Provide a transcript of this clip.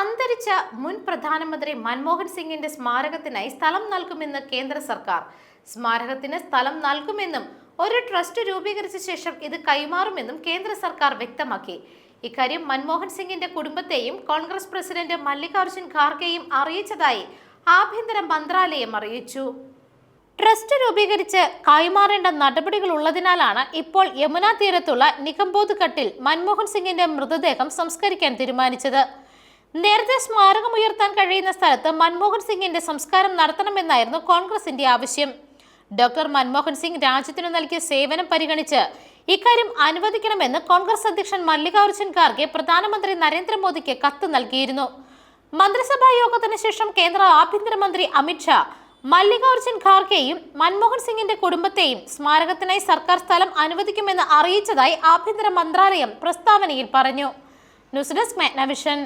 അന്തരിച്ച മുൻ പ്രധാനമന്ത്രി മൻമോഹൻ സിംഗിന്റെ സ്മാരകത്തിനായി സ്ഥലം നൽകുമെന്ന് കേന്ദ്ര സർക്കാർ. സ്മാരകത്തിന് സ്ഥലം നൽകുമെന്നും ഒരു ട്രസ്റ്റ് രൂപീകരിച്ച ശേഷം ഇത് കൈമാറുമെന്നും കേന്ദ്ര സർക്കാർ വ്യക്തമാക്കി. ഇക്കാര്യം മൻമോഹൻ സിംഗിന്റെ കുടുംബത്തെയും കോൺഗ്രസ് പ്രസിഡന്റ് മല്ലികാർജുൻ ഖാർഗെയും അറിയിച്ചതായി ആഭ്യന്തര മന്ത്രാലയം അറിയിച്ചു. ട്രസ്റ്റ് രൂപീകരിച്ച് കൈമാറേണ്ട നടപടികൾ ഉള്ളതിനാലാണ് ഇപ്പോൾ യമുന തീരത്തുള്ള നികംബോധ് മൻമോഹൻ സിംഗിന്റെ മൃതദേഹം സംസ്കരിക്കാൻ തീരുമാനിച്ചത്. നേരത്തെ സ്മാരകം ഉയർത്താൻ കഴിയുന്ന സ്ഥലത്ത് മൻമോഹൻ സിംഗിന്റെ സംസ്കാരം നടത്തണമെന്നായിരുന്നു കോൺഗ്രസിന്റെ ആവശ്യം. ഡോക്ടർ മൻമോഹൻ സിംഗ് രാജ്യത്തിന് നൽകിയ സേവനം പരിഗണിച്ച് ഇക്കാര്യം അനുവദിക്കണമെന്ന് കോൺഗ്രസ് അധ്യക്ഷൻ മല്ലികാർജുൻ ഖാർഗെ പ്രധാനമന്ത്രി നരേന്ദ്രമോദിക്ക് കത്ത് നൽകിയിരുന്നു. മന്ത്രിസഭാ യോഗത്തിന് ശേഷം കേന്ദ്ര ആഭ്യന്തരമന്ത്രി അമിത്ഷാ മല്ലികാർജുൻ ഖാർഗെയും മൻമോഹൻ സിംഗിന്റെ കുടുംബത്തെയും സ്മാരകത്തിനായി സർക്കാർ സ്ഥലം അനുവദിക്കുമെന്ന് അറിയിച്ചതായി ആഭ്യന്തര മന്ത്രാലയം പ്രസ്താവനയിൽ പറഞ്ഞു. News desk മെഗ്നവിഷൻ